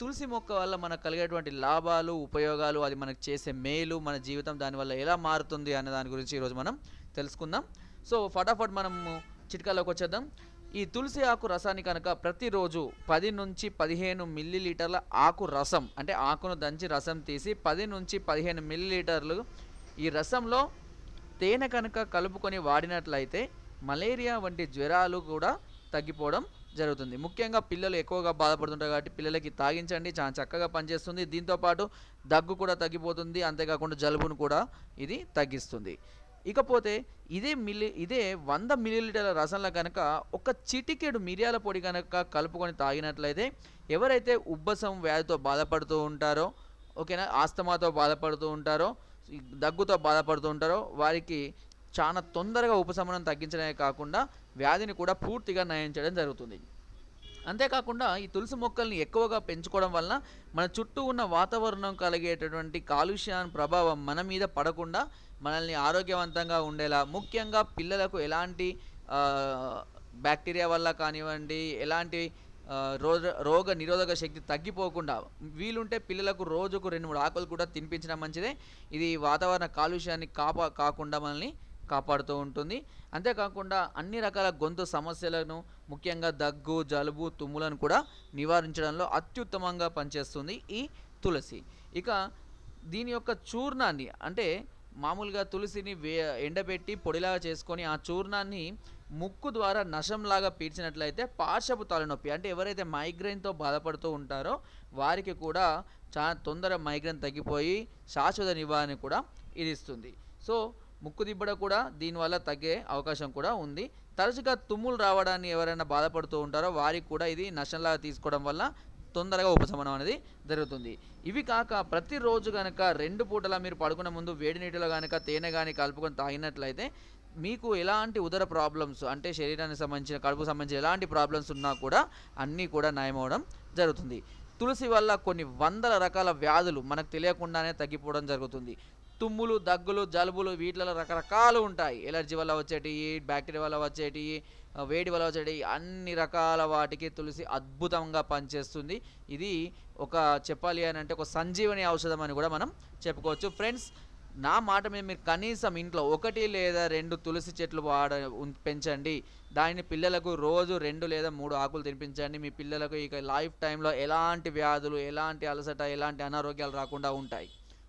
తులసి మొక్క వల్ల మనకు కలిగేటువంటి లాభాలు ఉపయోగాలు అది మనకు చేసే మేలు మన జీవితం దానివల్ల ఎలా మారుతుంది అనే దాని గురించి ఈరోజు మనం తెలుసుకుందాం. సో ఫటాఫట్ మనము చిట్కాలోకి వచ్చేద్దాం. ఈ తులసి ఆకు రసాన్ని కనుక ప్రతిరోజు పది నుంచి పదిహేను మిల్లీ లీటర్ల ఆకు రసం అంటే ఆకును దంచి రసం తీసి పది నుంచి పదిహేను మిల్లీ లీటర్లు ఈ రసంలో తేనె కనుక కలుపుకొని వాడినట్లయితే మలేరియా వంటి జ్వరాలు కూడా తగ్గిపోవడం జరుగుతుంది. ముఖ్యంగా పిల్లలు ఎక్కువగా బాధపడుతుంటారు కాబట్టి పిల్లలకి తాగించండి చాలా చక్కగా పనిచేస్తుంది. దీంతోపాటు దగ్గు కూడా తగ్గిపోతుంది అంతేకాకుండా జలుబును కూడా ఇది తగ్గిస్తుంది. ఇకపోతే ఇదే మిల్లి ఇదే వంద మిల్లీలీటర్ల రసంలో కనుక ఒక చిటికెడు మిరియాల పొడి కనుక కలుపుకొని తాగినట్లయితే ఎవరైతే ఉబ్బసం వ్యాధితో బాధపడుతూ ఉంటారో ఓకేనా ఆస్తమాతో బాధపడుతూ ఉంటారో దగ్గుతో బాధపడుతూ ఉంటారో వారికి చాలా తొందరగా ఉపశమనం తగ్గించడమే కాకుండా వ్యాధిని కూడా పూర్తిగా నయం చేయడం జరుగుతుంది. అంతేకాకుండా ఈ తులసి మొక్కల్ని ఎక్కువగా పెంచుకోవడం వలన మన చుట్టూ ఉన్న వాతావరణం కలిగేటటువంటి కాలుష్యాన్ని ప్రభావం మన మీద పడకుండా మనల్ని ఆరోగ్యవంతంగా ఉండేలా ముఖ్యంగా పిల్లలకు ఎలాంటి బ్యాక్టీరియా వల్ల కానివ్వండి ఎలాంటి ఆ, రోగ రోగ నిరోధక శక్తి తగ్గిపోకుండా వీలుంటే పిల్లలకు రోజుకు రెండు మూడు ఆకులు కూడా తినిపించడం మంచిదే. ఇది వాతావరణ కాలుష్యాన్ని కాపా కాకుండా మనల్ని కాపాడుతూ ఉంటుంది. అంతేకాకుండా అన్ని రకాల గొంతు సమస్యలను ముఖ్యంగా దగ్గు జలుబు తుమ్ములను కూడా నివారించడంలో అత్యుత్తమంగా పనిచేస్తుంది ఈ తులసి. ఇక దీని యొక్క చూర్ణాన్ని అంటే మామూలుగా తులసిని వే ఎండబెట్టి పొడిలాగా చేసుకొని ఆ చూర్ణాన్ని ముక్కు ద్వారా నశంలాగా పీల్చినట్లయితే పార్శ్వపు తలనొప్పి అంటే ఎవరైతే మైగ్రెయిన్తో బాధపడుతూ ఉంటారో వారికి కూడా చాలా తొందర మైగ్రెయిన్ తగ్గిపోయి శాశ్వత నివారణ కూడా ఇది ఇస్తుంది సో ముక్కు దిబ్బడ కూడా దీనివల్ల తగ్గే అవకాశం కూడా ఉంది. తరచుగా తుమ్ములు రావడాన్ని ఎవరైనా బాధపడుతూ ఉంటారో వారికి కూడా ఇది నష్టంలాగా తీసుకోవడం వల్ల తొందరగా ఉపశమనం అనేది జరుగుతుంది. ఇవి కాక ప్రతిరోజు కనుక రెండు పూటలా మీరు పడుకునే ముందు వేడి నీటిలో కనుక తేనె కానీ కలుపుకొని తాగినట్లయితే మీకు ఎలాంటి ఉదర ప్రాబ్లమ్స్ అంటే శరీరానికి సంబంధించిన కడుపుకు సంబంధించిన ఎలాంటి ప్రాబ్లమ్స్ ఉన్నా కూడా అన్నీ కూడా నయమవడం జరుగుతుంది. తులసి వల్ల కొన్ని వందల రకాల వ్యాధులు మనకు తెలియకుండానే తగ్గిపోవడం జరుగుతుంది. తుమ్ములు దగ్గులు జలుబులు వీటిలో రకరకాలు ఉంటాయి. ఎలర్జీ వల్ల వచ్చేటివి బ్యాక్టీరియా వల్ల వచ్చేటివి వేడి వల్ల వచ్చేటివి అన్ని రకాల వాటికి తులసి అద్భుతంగా పనిచేస్తుంది. ఇది ఒక చెప్పాలి అని అంటే ఒక సంజీవని ఔషధం అని కూడా మనం చెప్పుకోవచ్చు. ఫ్రెండ్స్ నా మాట మీద మీరు కనీసం ఇంట్లో ఒకటి లేదా రెండు తులసి చెట్లు వాడ ఉం- పెంచండి. దానిని పిల్లలకు రోజు రెండు లేదా మూడు ఆకులు తినిపించండి. మీ పిల్లలకు ఇక లైఫ్ టైంలో ఎలాంటి వ్యాధులు ఎలాంటి అలసట ఎలాంటి అనారోగ్యాలు రాకుండా ఉంటాయి.